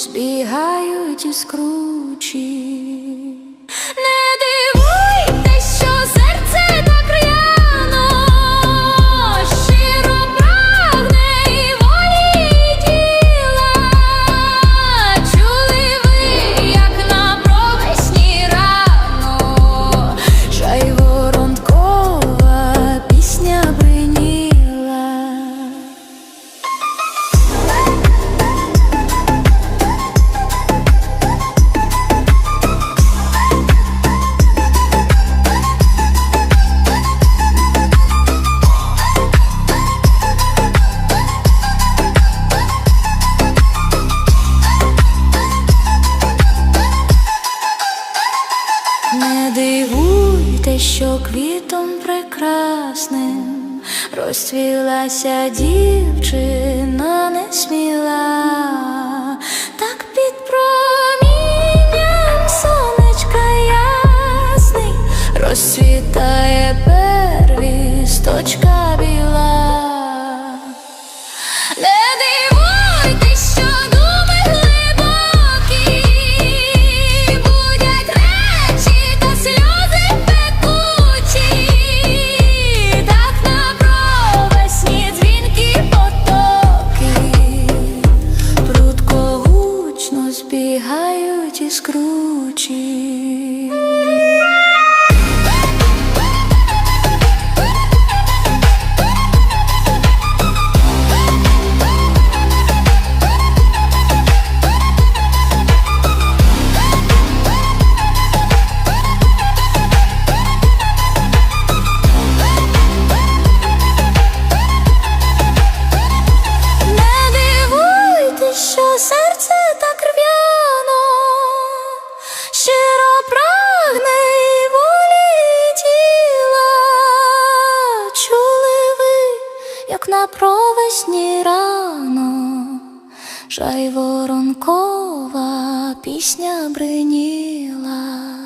збігають із. Не дивуйте, що квітом прекрасним розцвілася дівчина несміла, так під промінням сонечка ясний розцвітає первісточка як на провесні рано, жайворонкова пісня бриніла.